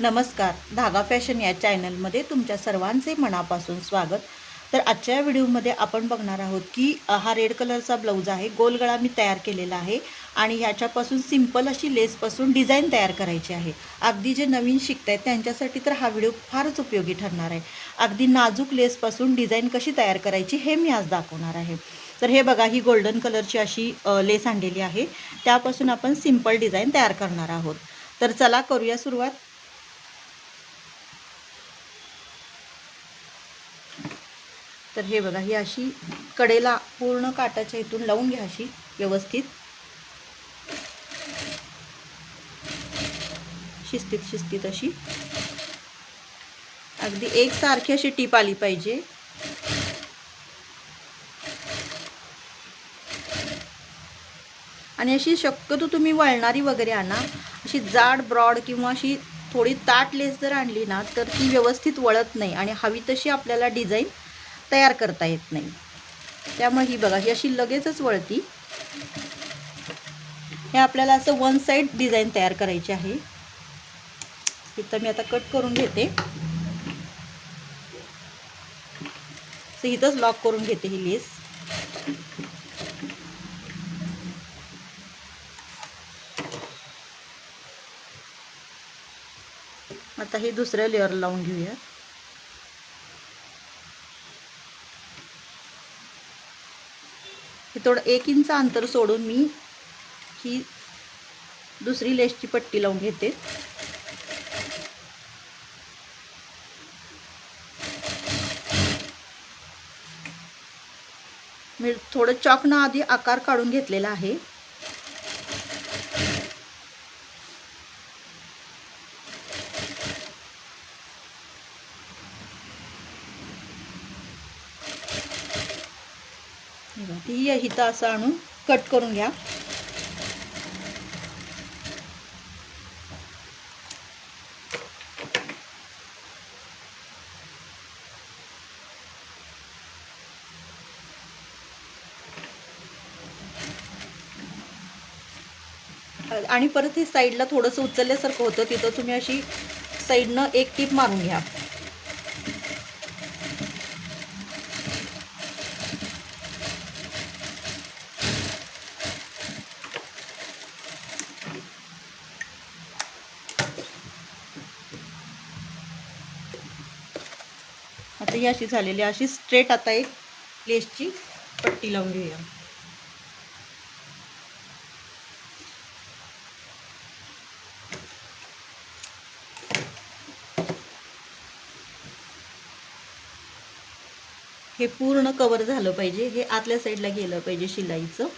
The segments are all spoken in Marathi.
नमस्कार धागा फॅशन या चॅनलमध्ये तुमच्या सर्वांचे मनापासून स्वागत. तर आजच्या व्हिडिओमध्ये आपण बघणार आहोत की हा रेड कलरचा ब्लाऊज आहे गोलगळा मी तयार केलेला आहे आणि ह्याच्यापासून सिंपल अशी लेसपासून डिझाईन तयार करायची आहे. अगदी जे नवीन शिकत आहेत त्यांच्यासाठी तर हा व्हिडिओ फारच उपयोगी ठरणार आहे. अगदी नाजूक लेसपासून डिझाईन कशी तयार करायची हे मी आज दाखवणार आहे. तर हे बघा ही गोल्डन कलरची अशी लेस आणलेली आहे. त्यापासून आपण सिंपल डिझाईन तयार करणार आहोत. तर चला करूया सुरुवात. तर हे बघा ही अशी कडेला पूर्ण काटाच्या इथून लावून घ्या अशी व्यवस्थित. शिस्तीत शिस्तीत अशी. अगदी एकसारखी अशी टीप आली पाहिजे. आणि अशी शक्यतो तुम्ही वळणारी वगैरे आणा. अशी जाड ब्रॉड किंवा अशी थोडी ताट लेस जर आणली ना तर ती व्यवस्थित वळत नाही. आणि हवी तशी आपल्याला डिझाईन तयार करता येत नाही. त्यामुळे ही बघा ही अशी लगेचच वळती. हे आपल्याला असं वन साईड डिझाईन तयार करायची आहे. इथं मी आता कट करून घेते. तर इथंच लॉक करून घेते ही लेस आता हे दुसऱ्या लेअर लावून घेऊया. हे थोडं एक इंच अंतर सोडून मी ही दुसरी लेसची पट्टी लावून घेते. मी थोडं चॉकनं आधी आकार काढून घेतलेला आहे. ती हिता असं आणून कट करून घ्या. आणि परत हे साईडला थोडंसं उचलल्यासारखं होतं तिथं तुम्ही अशी साईडनं एक टीप मारून घ्या. आता ही अशी झालेली अशी स्ट्रेट आता एक लेसची पट्टी लावून घेऊया. हे पूर्ण कवर झालं पाहिजे. हे आतल्या साईडला गेलं पाहिजे शिलाईचं.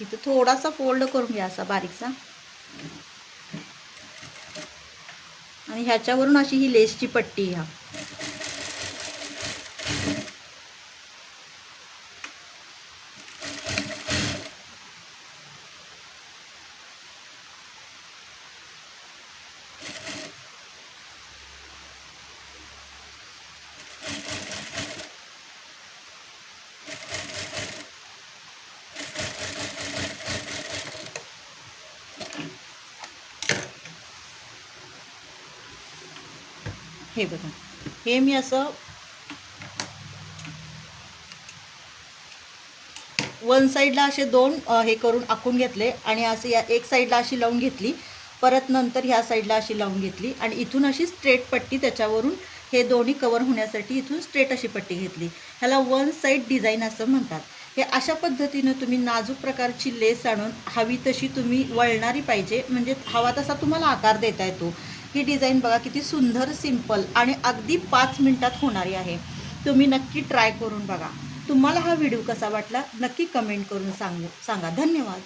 इथं थोडासा फोल्ड करून घ्या असा बारीकसा. आणि ह्याच्यावरून अशी ही लेसची पट्टी घ्या. हे बघा. हे मी असं वन साईडला असे दोन हे करून आखून घेतले आणि असे या एक साईडला अशी लावून घेतली. परत नंतर ह्या साईडला अशी लावून घेतली आणि इथून अशी स्ट्रेट पट्टी त्याच्यावरून हे दोन्ही कवर होण्यासाठी इथून स्ट्रेट अशी पट्टी घेतली. ह्याला वन साईड डिझाईन असं म्हणतात. हे अशा पद्धतीनं तुम्ही नाजूक प्रकारची लेस आणून हवी तशी तुम्ही वळणारी पाहिजे. म्हणजे हवा तसा तुम्हाला आकार देता येतो. ही डिझाईन बघा किती सुंदर सिंपल आणि अगदी पाच मिनटात होणारी आहे. तुम्ही नक्की ट्राय करून बघा. तुम्हाला हा व्हिडिओ कसा वाटला नक्की कमेंट करून सांगू सांगा. धन्यवाद.